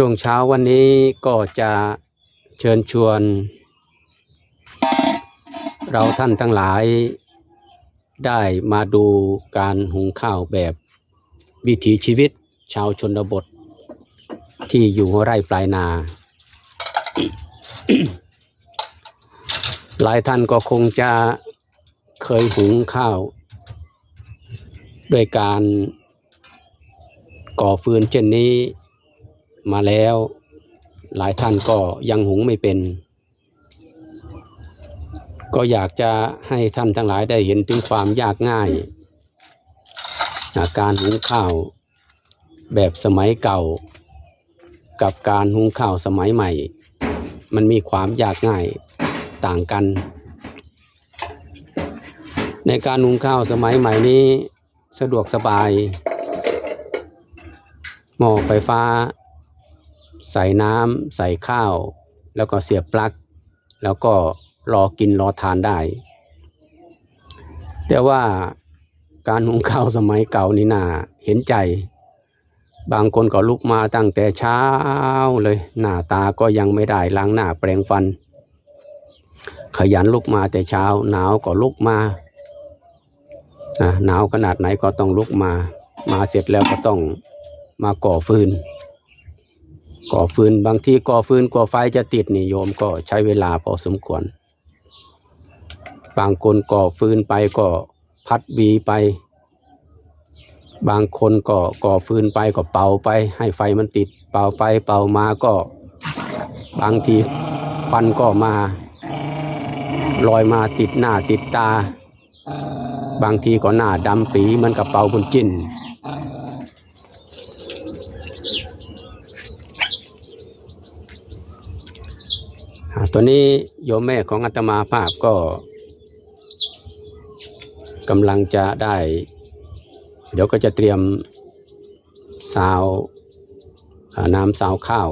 ช่วงเช้าวันนี้ก็จะเชิญชวน เราท่านทั้งหลายได้มาดูการหุงข้าวแบบวิถีชีวิตชาวชนบท ที่อยู่ไร่ปลายนา หลายท่านก็คงจะเคยหุงข้าว ด้วยการก่อฟืนเช่นนี้ มาแล้ว หลายท่านก็ยังหุงไม่เป็น ก็อยากจะให้ท่านทั้งหลายได้เห็นถึงความยากง่ายาการหุงข้าวแบบสมัยเก่า กับการหุงข้าวสมัยใหม่ มันมีความยากง่ายต่างกัน ในการหุงข้าวสมัยใหม่นี้สะดวกสบายหม้อไฟฟ้า ใส่น้ำใส่ข้าว แล้วก็เสียบปลั๊กแล้วก็รอกินรอทานได้ แต่ว่าการหุงข้าวสมัยเก่านี่น่าเห็นใจ บางคนก็ลุกมาตั้งแต่เช้าเลย หน้าตาก็ยังไม่ได้ล้างหน้าแปรงฟัน ขยันลุกมาแต่เช้า หนาวก็ลุกมาหนาวขนาดไหนก็ต้องลุกมา มาเสร็จแล้วก็ต้องมาก่อฟืน ก่อฟืนบางทีก่อฟืนก่อไฟจะติดนี่โยมก็ใช้เวลาพอสมควร บางคนก่อฟืนไปก็พัดบีไป บางคนก็ก่อฟืนไปก็เป่าไป ให้ไฟมันติด เป่าไปเป่ามาก็ บางทีควันก็มาลอยมาติดหน้าติดตา บางทีก็หน้าดำปีมันกับเป่าบุญจิน อ่า ตัวนี้โยมแม่ของอาตมาภาพก็กำลังจะได้ เดี๋ยวก็จะเตรียมซาวน้ำซาวข้าว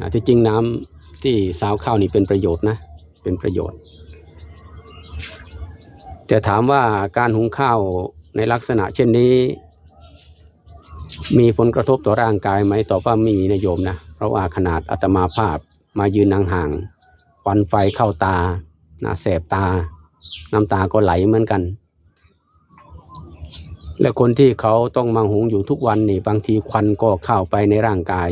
นะที่จริงน้ำที่ซาวข้าวนี่เป็นประโยชน์นะ เป็นประโยชน์ แต่ถามว่าการหุงข้าวในลักษณะเช่นนี้ มีผลกระทบต่อร่างกายไหมตอบว่ามีนะโยมนะ เพราะว่าขนาดอาตมาภาพ มายืนห่างๆควันไฟเข้าตานะแสบตา น้ำตาก็ไหลเหมือนกัน และคนที่เขาต้องมาหุงอยู่ทุกวันนี่บางทีควันก็เข้าไปในร่างกาย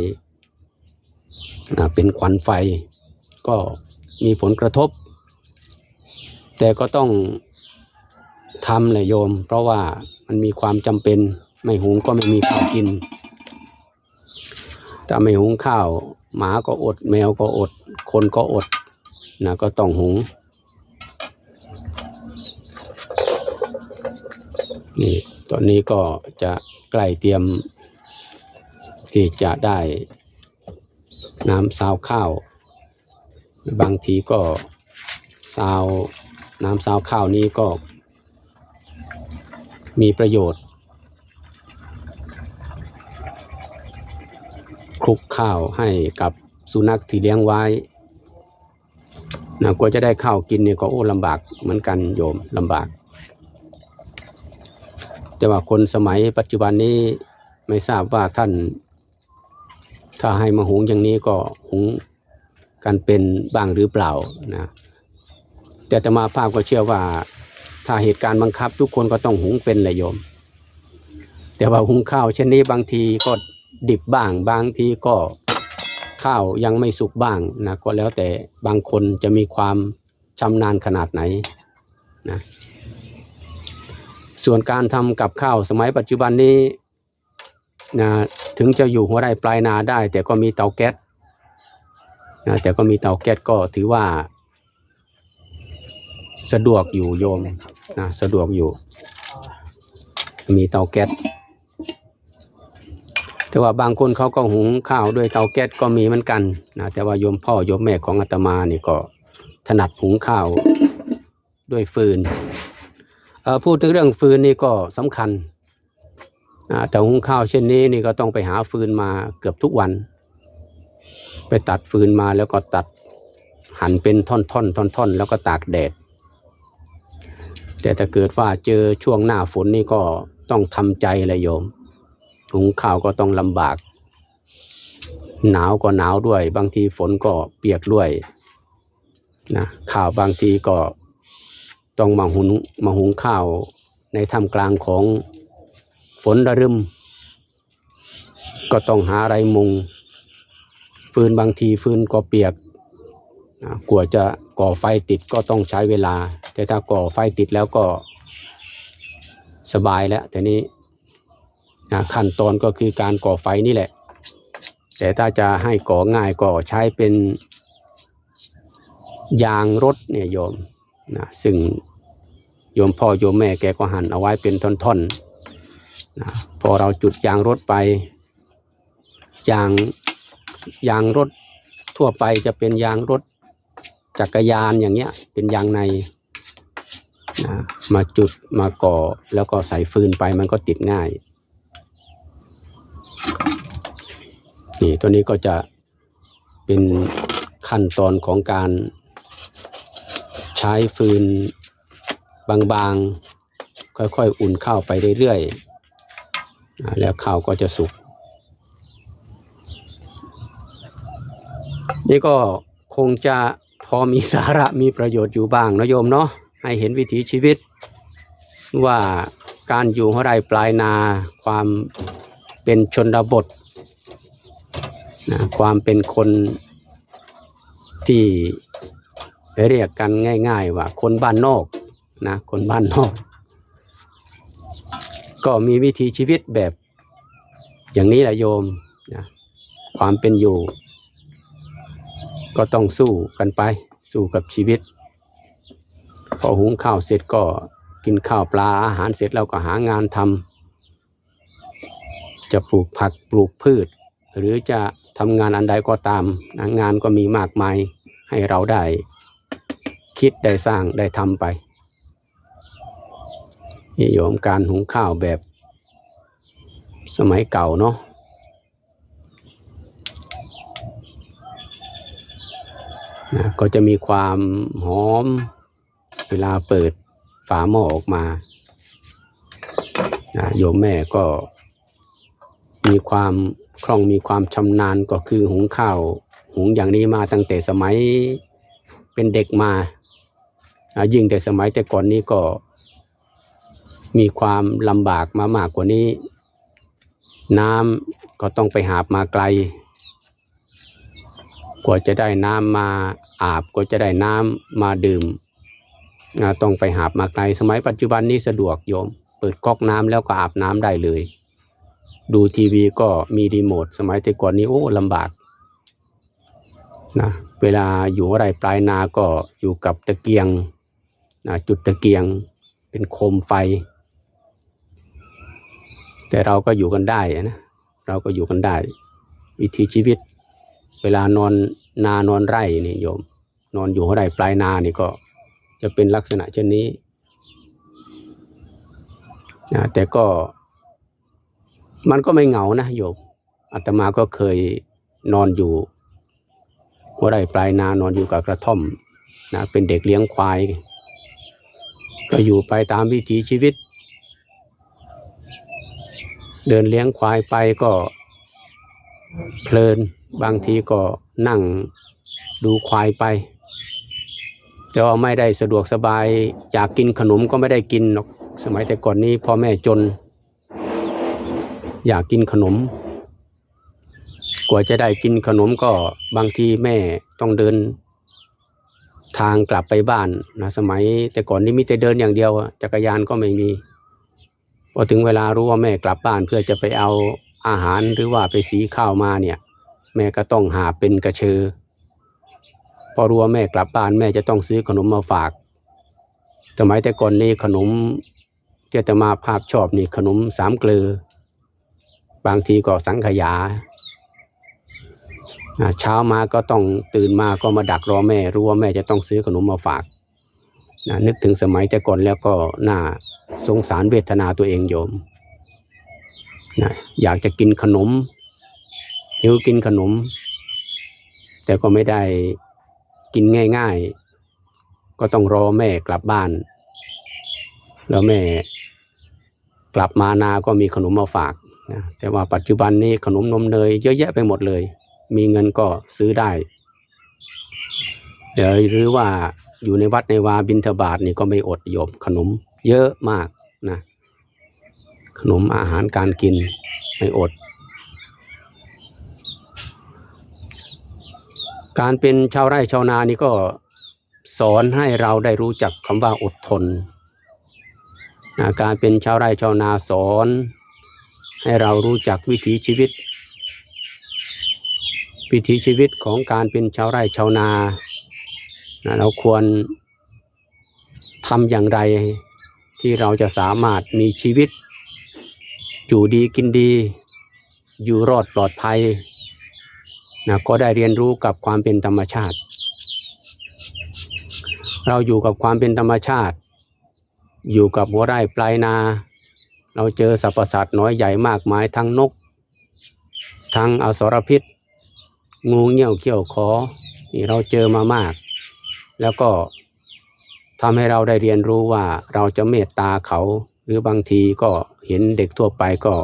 นะเป็นควันไฟก็มีผลกระทบ แต่ก็ต้องทำเลยโยม เพราะว่ามันมีความจำเป็น ไม่หุงก็ไม่มีข้าวกินถ้าไม่หุงข้าว หมาก็อด แมวก็อด คนก็อดนะก็ต้องหุงนี่ตอนนี้ก็จะใกล้เตรียม ที่จะได้น้ำซาวข้าว บางทีก็ซาวน้ำซาวข้าวนี้ก็มีประโยชน์ คลุก ข้าวให้กับสุนัขที่เลี้ยงไว้นะกว่าจะได้ข้าวกินเนี่ยก็โอ้ลำบากเหมือนกันโยมลำบาก แต่ว่าคนสมัยปัจจุบันนี้ไม่ทราบว่าท่าน ถ้าให้มาหุงอย่างนี้ก็หุงกันเป็นบ้างหรือเปล่านะแต่อาตมาภาพก็เชื่อว่า ถ้าเหตุการณ์บังคับ ทุกคนก็ต้องหุงเป็นเลยโยม แต่ว่าหุงข้าวเช่นนี้บางทีก็ ดิบบ้าง บางทีก็ข้าวยังไม่สุกบ้างนะก็แล้วแต่บางคนจะมีความชำนาญขนาดไหนนะส่วนการทำกับข้าวสมัยปัจจุบันนี้นะถึงจะอยู่หัวไร่ปลายนาได้ แต่ก็มีเตาแก๊สนะแต่ก็มีเตาแก๊สก็ถือว่า สะดวกอยู่โยมนะสะดวกอยู่ มีเตาแก๊ส แต่ว่าบางคนเขาก็หุงข้าวด้วยเตาแก๊สก็มีเหมือนกันนะแต่ว่าโยมพ่อโยมแม่ของอาตมานี่ก็ถนัดหุงข้าวด้วยฟืนพูดถึงเรื่องฟืนนี่ก็สำคัญแต่หุงข้าวเช่นนี้นี่ก็ต้องไปหาฟืนมาเกือบทุกวัน ไปตัดฟืนมาแล้วก็ตัดหั่นเป็นท่อนๆท่อนๆแล้วก็ตากแดด แต่ถ้าเกิดว่าเจอช่วงหน้าฝนนี่ก็ต้องทำใจเลยโยม หุงข้าวก็ต้องลำบาก หนาวก็หนาวด้วย บางทีฝนก็เปียกด้วยนะข้าวบางทีก็ต้องมาหุงมาหุงข้าวในท่ามกลางของฝนระรึมก็ต้องหาอะไรมุง ฟืนบางทีฟืนก็เปียกนะกว่าจะก่อไฟติดก็ต้องใช้เวลา แต่ถ้าก่อไฟติดแล้วก็สบายแล้วแต่นี้ ขั้นตอนก็คือการก่อไฟนี่แหละ แต่ถ้าจะให้ก่อง่ายก็ใช้เป็นยางรถเนี่ยโยมนะซึ่งโยมพ่อโยมแม่แกก็หั่นเอาไว้เป็นท่อนๆนะพอเราจุดยางรถไป ยางยางรถทั่วไปจะเป็นยางรถจักรยานอย่างเงี้ย เป็นยางในนะมาจุดมาก่อแล้วก็ใส่ฟืนไปมันก็ติดง่าย นี่ตัวนี้ก็จะเป็นขั้นตอนของการใช้ฟืนบางๆ ค่อยๆ อุ่นข้าวไปเรื่อยๆ แล้วข้าวก็จะสุก นี่ก็คงจะพอมีสาระมีประโยชน์อยู่บ้างนะโยมเนาะให้เห็นวิถีชีวิต ว่าการอยู่หัวไร่ปลายนาความเป็นชนบท นะความเป็นคนที่เรียกกันง่าย ๆ ว่า คนบ้านนอกนะคนบ้านนอก ก็มีวิถีชีวิตแบบอย่างนี้แหละโยมนะความเป็นอยู่ ก็ต้องสู้กันไป สู้กับชีวิต พอหุงข้าวเสร็จก็กินข้าวปลาอาหารเสร็จแล้วก็หางานทำจะปลูกผักปลูกพืช หรือจะทำงานอันใดก็ตามนะงานก็มีมากมายให้เราได้คิดได้สร้างได้ทำไปนิยมการหุงข้าวแบบสมัยเก่าเนาะนะก็จะมีความหอมเวลาเปิดฝาหม้อออกมานะโยมแม่ก็มีความ คล่องมีความชำนาญก็คือหุงข้าวหุงอย่างนี้มาตั้งแต่สมัยเป็นเด็กมา ยิ่งแต่สมัยแต่ก่อนนี้ก็ มีความลำบากมามากกว่านี้ น้ำก็ต้องไปหาบมาไกล กว่าจะได้น้ำมาอาบกว่าจะได้น้ำมาดื่มต้องไปหาบมาไกล สมัยปัจจุบันนี้สะดวกโยม เปิดก๊อกน้ำแล้วก็อาบน้ำได้เลย ดูทีวีก็มีรีโมทสมัยแต่ก่อนนี้โอ้ลำบากนะเวลาอยู่อะไรปลายนาก็อยู่กับตะเกียงนะจุดตะเกียงเป็นโคมไฟ แต่เราก็อยู่กันได้นะเราก็อยู่กันได้ วิถีชีวิต เวลานอนนานอนไร่นี่โยม นอนอยู่ไร่ปลายนานี่ก็จะเป็นลักษณะเช่นนี้นะแต่ก็ มันก็ไม่เหงานะโยมอาตมาก็เคยนอนอยู่หัวไร่ปลายนานอนอยู่กับกระท่อมนะเป็นเด็กเลี้ยงควาย ก็อยู่ไปตามวิถีชีวิต เดินเลี้ยงควายไปก็เพลินบางทีก็นั่งดูควายไปแต่ว่าไม่ได้สะดวกสบายอยากกินขนมก็ไม่ได้กินหรอกสมัยแต่ก่อนนี้พ่อแม่จน อยากกินขนม กว่าจะได้กินขนมก็บางทีแม่ต้องเดิน ทางกลับไปบ้านนะสมัย แต่ก่อนนี้มีแต่เดินอย่างเดียวจักรยานก็ไม่มีพอถึงเวลารู้ว่าแม่กลับบ้านเพื่อจะไปเอาอาหารหรือว่าไปสีข้าวมาเนี่ย แม่ก็ต้องหาเป็นกระเชอพอรู้ว่าแม่กลับบ้านแม่จะต้องซื้อขนมมาฝากสมัยแต่ก่อนนี้ขนมที่อาตมาภาพชอบนี่ขนมสามเกลือ บางทีก็สังขยาเช้ามาก็ต้องตื่นมาก็มาดักรอแม่รู้ว่าแม่จะต้องซื้อขนมมาฝากนะนึกถึงสมัยแต่ก่อนแล้วก็น่าสงสารเวทนาตัวเองโยมนะอยากจะกินขนมหิวกินขนม แต่ก็ไม่ได้กินง่ายๆ ก็ต้องรอแม่กลับบ้าน แล้วแม่กลับมานาก็มีขนมมาฝาก นะแต่ว่าปัจจุบันนี้ขนมนมเนยเยอะแยะไปหมดเลย มีเงินก็ซื้อได้เดี๋ยวหรือว่าอยู่ในวัดในวาบินทบาทนี่ก็ไม่อดโยมขนมเยอะมากนะขนมอาหารการกินไม่อด การเป็นชาวไร่ชาวนานี่ก็สอนให้เราได้รู้จักคำว่าอดทนนะการเป็นชาวไร่ชาวนาสอน ให้เรารู้จักวิถีชีวิต วิถีชีวิตของการเป็นชาวไร่ชาวนานะเราควรทำอย่างไรที่เราจะสามารถมีชีวิต อยู่ดีกินดี อยู่รอดปลอดภัยนะก็ได้เรียนรู้กับความเป็นธรรมชาติ เราอยู่กับความเป็นธรรมชาติ อยู่กับหัวไร่ปลายนา เราเจอสรรพสัตว์น้อยใหญ่มากมายทั้งนก ทั้งอสรพิษ งูเงี้ยวเขี้ยวขอนี่เราเจอมามาก แล้วก็ทำให้เราได้เรียนรู้ว่าเราจะเมตตาเขา หรือบางทีก็เห็นเด็กทั่วไปก็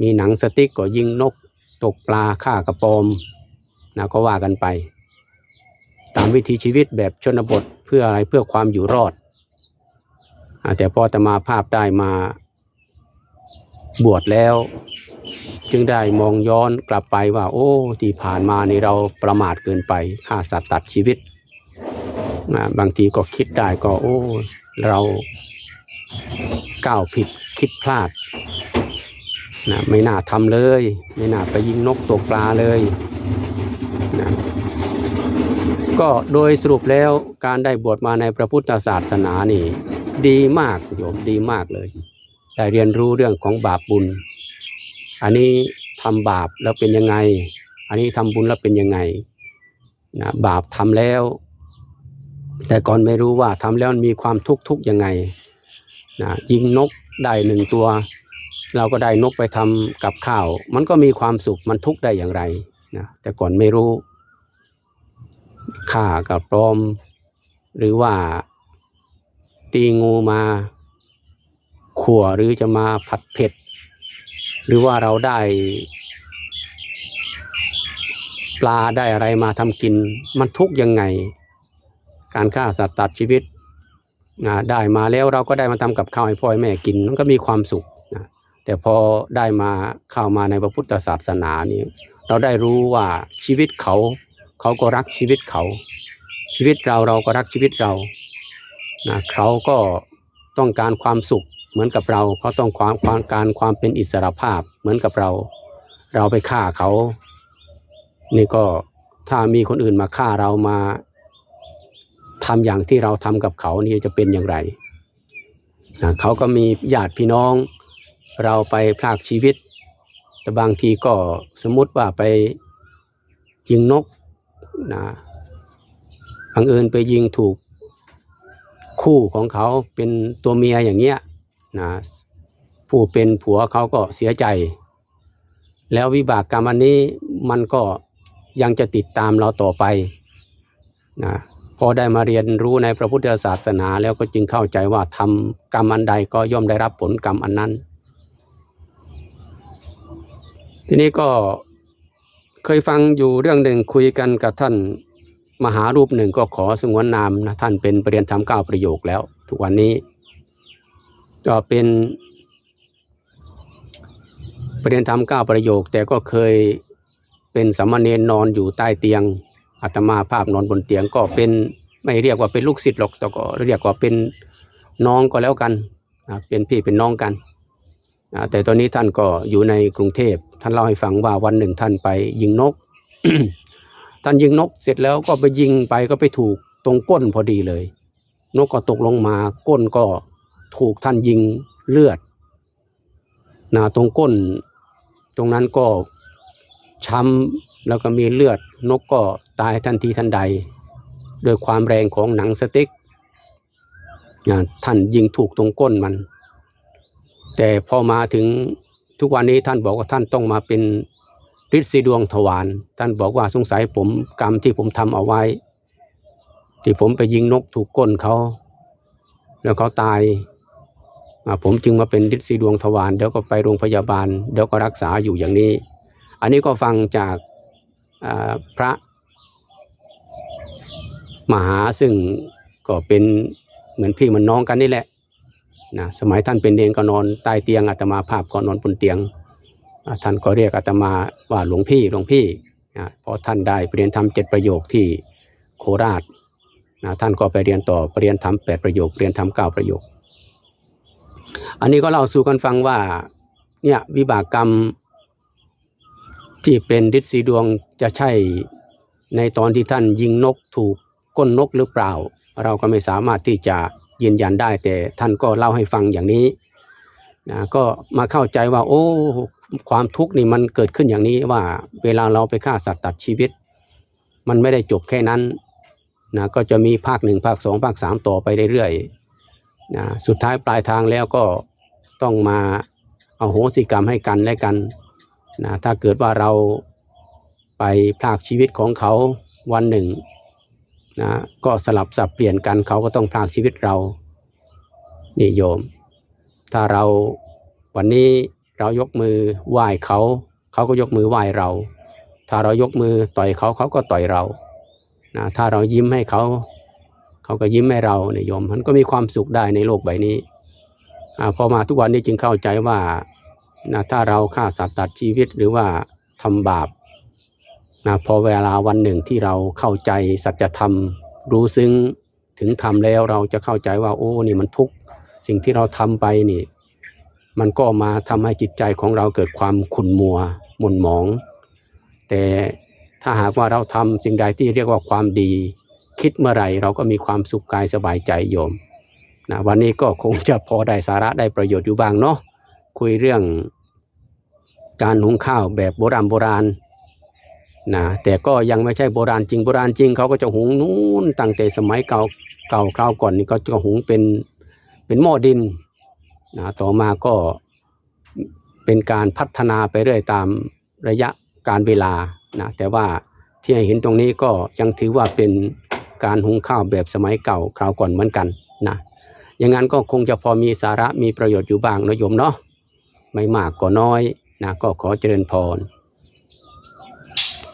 มีหนังสติ๊กก็ยิงนก ตกปลาฆ่ากระปอมนะก็ว่ากันไป ตามวิถีชีวิตแบบชนบทเพื่ออะไรเพื่อความอยู่รอด แต่พออาตมาภาพได้มา บวชแล้ว จึงได้มองย้อนกลับไปว่า โอ้ที่ผ่านมานี่เราประมาทเกินไปฆ่าสัตว์ตัดชีวิตบางทีก็คิดได้ก็ โอ้ เราก้าวผิดคิดพลาดนะไม่น่าทำเลย ไม่น่าไปยิงนกตกปลาเลยนะก็โดยสรุปแล้วการได้บวชมาในพระพุทธศาสนานี่ ดีมากโยมดีมากเลย ได้เรียนรู้เรื่องของบาปบุญ อันนี้ทำบาปแล้วเป็นยังไง อันนี้ทำบุญแล้วเป็นยังไงนะบาปทำแล้ว แต่ก่อนไม่รู้ว่าทำแล้วมีความทุกข์ทุกยังไงนะยิงนกได้หนึ่งตัว เราก็ได้นกไปทำกับข้าว มันก็มีความสุขมันทุกข์ได้อย่างไรนะแต่ก่อนไม่รู้ฆ่ากับปลอม หรือว่าตีงูมา ขั่วหรือจะมาผัดเผ็ด หรือว่าเราได้ ปลาได้อะไรมาทำกิน มันทุกยังไง การฆ่าสัตว์ตัดชีวิตได้มาแล้วเราก็ได้มาทำกับข้าวให้พ่อให้แม่กินมันก็มีความสุขนะแต่พอได้มาเข้ามาในพระพุทธศาสนานี้ เราได้รู้ว่าชีวิตเขา เขาก็รักชีวิตเขา ชีวิตเราเราก็รักชีวิตเรานะเขาก็ต้องการความสุข มือนกับเราเขาต้องความความการความเป็นอิสระภาพ เหมือนกับเรา เราไปฆ่าเขา นี่ก็ถ้ามีคนอื่นมาฆ่าเรามาทำอย่างที่เราทำกับเขานี่จะเป็นอย่างไรนะเขาก็มีญาติพี่น้อง เราไปพรากชีวิต แต่บางทีก็สมมติว่าไปยิงนกนะบังเอิญไปยิงถูกคู่ของเขาเป็นตัวเมียอย่างเงี้ย นะผู้เป็นผัวเขาก็เสียใจ แล้ววิบากกรรมอันนี้มันก็ยังจะติดตามเราต่อไปนะพอได้มาเรียนรู้ในพระพุทธศาสนาแล้วก็จึงเข้าใจว่าทำกรรมอันใดก็ย่อมได้รับผลกรรมอันนั้น ทีนี้ก็เคยฟังอยู่เรื่องหนึ่งคุยกันกับท่านมหารูปหนึ่งก็ขอสงวนนามนะท่านเป็นปรริญญาธรรมเก้าประโยคแล้ว ทุกวันนี้ ก็เป็น ปรริญญาธรรมเก้าประโยค แต่ก็เคยเป็นสามเณรนอนอยู่ใต้เตียงอาตมาภาพนอนบนเตียงก็เป็นไม่เรียกว่าเป็นลูกศิษย์หรอกแต่ก็เรียกว่าเป็นน้องก็แล้วกันเป็นพี่เป็นน้องกันแต่ตอนนี้ท่านก็อยู่ในกรุงเทพท่านเล่าให้ฟังว่าวันหนึ่งท่านไปยิงนก ท่านยิงนกเสร็จแล้วก็ไปยิงไปก็ไปถูกตรงก้นพอดีเลย นกก็ตกลงมาก้นก็ ถูกท่านยิงเลือดนะตรงก้น ตรงนั้นก็ช้ำแล้วก็มีเลือดนกก็ตายทันทีทันใด โดยความแรงของหนังสติ๊กนะท่านยิงถูกตรงก้นมัน แต่พอมาถึงทุกวันนี้ท่านบอกว่าท่านต้องมาเป็นฤทธิ์สีดวงทวารท่านบอกว่าสงสัยผมกรรมที่ผมทำเอาไว้ ที่ผมไปยิงนกถูกก้นเขา แล้วเขาตาย ผมจึงมาเป็นฤทธิ์สีดวงทวารเดี๋ยวก็ไปโรงพยาบาลเดี๋ยวก็รักษาอยู่อย่างนี้ อันนี้ก็ฟังจากพระมหาซึ่งก็เป็นเหมือนพี่เหมือนน้องกันนี่แหละนะสมัยท่านเป็นเนนก็นอนใต้เตียงอาตมาภาพก็นอนบนเตียงท่านก็เรียกอาตมาว่าหลวงพี่หลวงพี่นะพราะท่านได้เรียนทำเจ็ดประโยคที่โคราชนะท่านก็ไปเรียนต่อเรียนทำแปดประโยคเรียนทำเก้าประโยค อันนี้ก็เล่าสู่กันฟังว่า เนี่ยวิบากกรรม ที่เป็นฤทธิ์สีดวงจะใช่ในตอนที่ท่านยิงนกถูกก้นนกหรือเปล่า เราก็ไม่สามารถที่จะยืนยันได้ แต่ท่านก็เล่าให้ฟังอย่างนี้นะก็มาเข้าใจว่า โอ้ ความทุกข์นี่มันเกิดขึ้นอย่างนี้ว่า เวลาเราไปฆ่าสัตว์ตัดชีวิต มันไม่ได้จบแค่นั้นนะก็จะมีภาคหนึ่งภาคสองภาคสามต่อไปเรื่อยๆ นะสุดท้ายปลายทางแล้วก็ต้องมาเอาโหสิกรรมให้กันและกันนะถ้าเกิดว่าเราไปพลากชีวิตของเขาวันหนึ่งนะก็สลับสับเปลี่ยนกันเขาก็ต้องพลากชีวิตเรานี่โยม ถ้าเราวันนี้เรายกมือไหว้เขาเขาก็ยกมือไหว้เรา ถ้าเรายกมือต่อยเขาเขาก็ต่อยเรานะถ้าเรายิ้มให้เขา เขาก็ยิ้มให้เราเนี่ยโยมมันก็มีความสุขได้ในโลกใบนี้อพอมาทุกวันนี้จึงเข้าใจว่านะถ้าเราฆ่าสัตว์ตัดชีวิตหรือว่าทำบาปนะพอเวลาวันหนึ่งที่เราเข้าใจสัจธรรมรู้ซึ้งถึงธรรมแล้วเราจะเข้าใจว่าโอ้นี่มันทุกข์สิ่งที่เราทำไปนี่ มันก็มาทำให้จิตใจของเราเกิดความขุ่นมัวหม่นหมอง แต่ถ้าหากว่าเราทำสิ่งใดที่เรียกว่าความดี คิดเมื่อไหร่เราก็มีความสุขกายสบายใจโยมนะวันนี้ก็คงจะพอได้สาระได้ประโยชน์อยู่บ้างเนาะคุยเรื่องการหุงข้าวแบบโบราณโบราณนะแต่ก็ยังไม่ใช่โบราณจริงโบราณจริงเขาก็จะหุงนู้นตั้งแต่สมัยเก่าเก่าคราวก่อนนี่ก็จะหุงเป็นเป็นหม้อดินนะต่อมาก็เป็นการพัฒนาไปเรื่อยตามระยะการเวลานะแต่ว่าที่เห็นตรงนี้ก็ยังถือว่าเป็น การหุงข้าวแบบสมัยเก่าคราวก่อนเหมือนกันนะอย่างนั้นก็คงจะพอมีสาระมีประโยชน์อยู่บ้างนะโยมเนาะไม่มากก็น้อยนะก็ขอเจริญพร